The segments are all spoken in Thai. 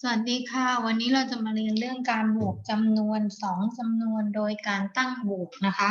สวัสดีค่ะ วันนี้เราจะมาเรียนเรื่องการบวกจำนวนสองจำนวนโดยการตั้งบวกนะคะ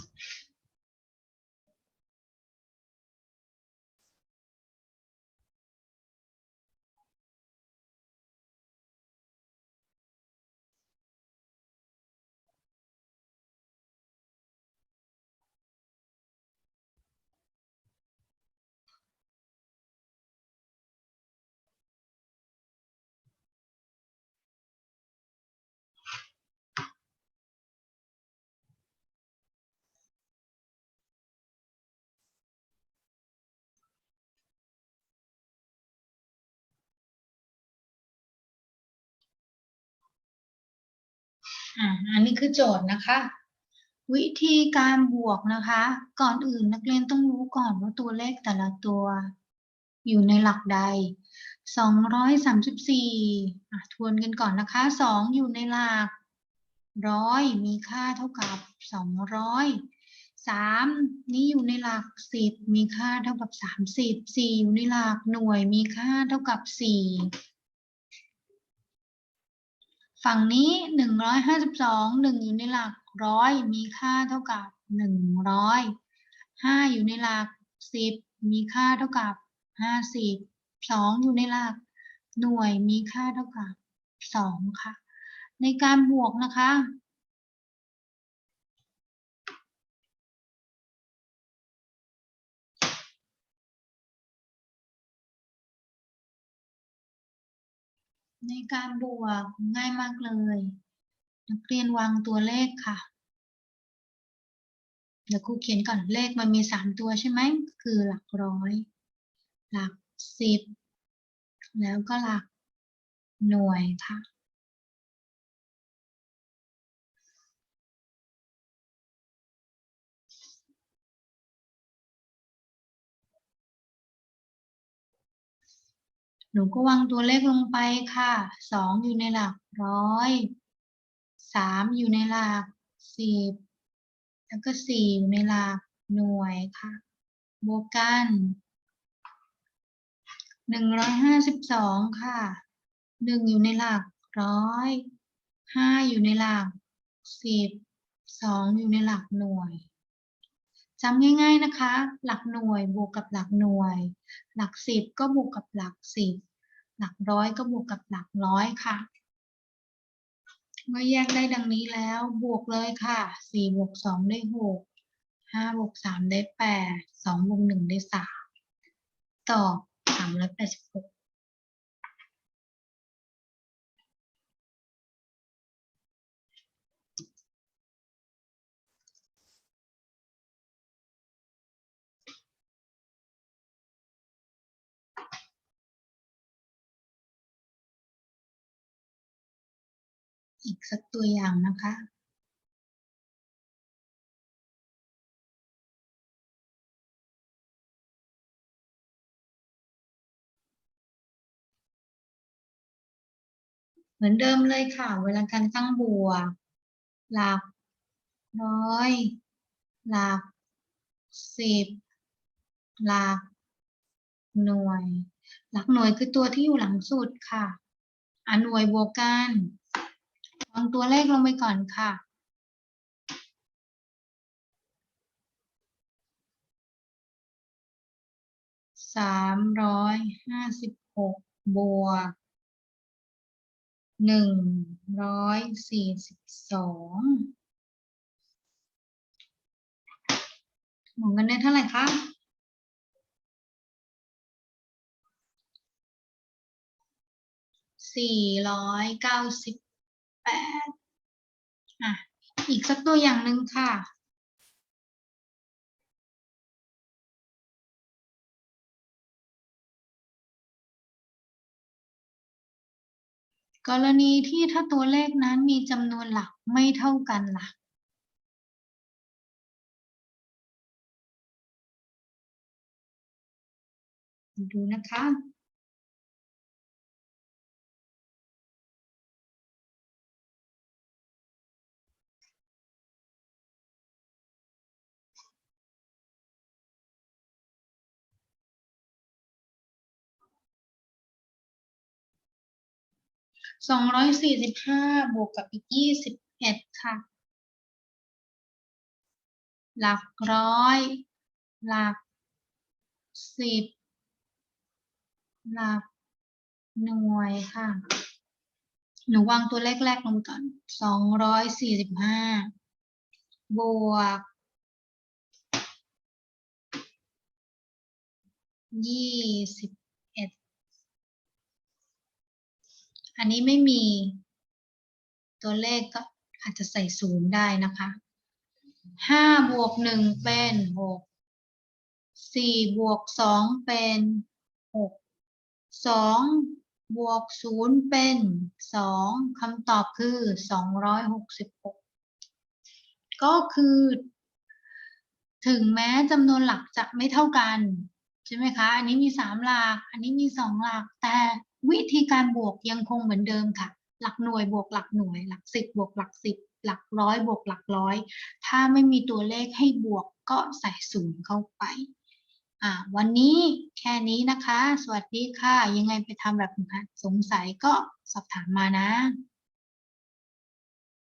อ่าอันนี้คือโจทย์นะคะ วิธีการบวกนะคะ ก่อนอื่นนักเรียนต้องรู้ก่อนว่าตัวเลขแต่ละตัว อยู่ในหลักใด 234อะทวนกันก่อนนะคะ 2 อยู่ในหลักร้อยมีค่าเท่ากับ 200 3 นี้อยู่ในหลัก 10 มีค่าเท่ากับ 30 4 อยู่ในหลักหน่วยมีค่าเท่ากับ 4 ฝั่งนี้หนึ่งร้อยห้าสิบสองหนึ่งอยู่ในหลักร้อยมีค่าเท่ากับหนึ่งร้อยห้าอยู่ในหลักสิบมีค่าเท่ากับห้าสิบสองอยู่ในหลัก หน่วยมีค่าเท่ากับสองค่ะ ในการบวกนะคะ ในการบวกง่ายมากเลย นักเรียนวางตัวเลขค่ะ เดี๋ยวครูเขียนก่อนเลขมันมีสามตัวใช่ไหม คือหลักร้อย หลักสิบ แล้วก็หลักหน่วยค่ะ หนูก็วางตัวเลขลงไปค่ะสองอยู่ในหลักร้อยสามอยู่ในหลักสิบแล้วก็สี่อยู่ในหลักหน่วยค่ะ บวกกันหนึ่งร้อยห้าสิบสองค่ะหนึ่งอยู่ในหลักร้อยห้าอยู่ในหลักสิบสองอยู่ในหลักหน่วย จำง่าย ๆนะคะ หลักหน่วยบวกกับหลักหน่วย หลักสิบก็บวกกับหลักสิบ หลักร้อยก็บวกกับหลักร้อยค่ะ เมื่อแยกได้ดังนี้แล้วบวกเลยค่ะสี่บวกสองได้หกห้าบวกสามได้แปดสองบวกหนึ่งได้สามตอบสามร้อยแปดสิบหก อีกสักตัวอย่างนะคะ เหมือนเดิมเลยค่ะ เวลาการตั้งบวก หลักร้อย หลักสิบหลักหน่วย หลักหน่วยคือตัวที่อยู่หลังสุดค่ะอะหน่วยบวกกัน วางตัวเลขลงไปก่อนค่ะ สามร้อยห้าสิบหกบวกหนึ่งร้อยสี่สิบสองหมุนกันได้เท่าไหร่คะสี่ร้อยเก้าสิบ แปดอะอีกสักตัวอย่างหนึ่งค่ะ กรณีที่ถ้าตัวเลขนั้นมีจำนวนหลักไม่เท่ากันล่ะดูนะคะ สองร้อยสี่สิบห้าบวกกับอีกยี่สิบเอ็ดค่ะ หลักร้อย หลักสิบ หลักหน่วยค่ะ หนูวางตัวเลขแรกลงก่อนสองร้อยสี่สิบห้าบวกยี่สิบเอ็ด อันนี้ไม่มีตัวเลขก็อาจจะใส่ศูนย์ได้นะคะห้าบวกหนึ่งเป็นหกสี่บวกสองเป็นหกสองบวกศูนย์เป็นสองคำตอบคือสองร้อยหกสิบหกก็คือ ถึงแม้จำนวนหลักจะไม่เท่ากัน ใช่ไหมคะ อันนี้มีสามหลัก อันนี้มีสองหลักแต่ วิธีการบวกยังคงเหมือนเดิมค่ะ หลักหน่วยบวกหลักหน่วย หลักสิบบวกหลักสิบหลักร้อยบวกหลักร้อย ถ้าไม่มีตัวเลขให้บวกก็ใส่ศูนย์เข้าไปวันนี้แค่นี้นะคะ สวัสดีค่ะ ยังไงไปทำแบบสงสัยก็สอบถามมานะ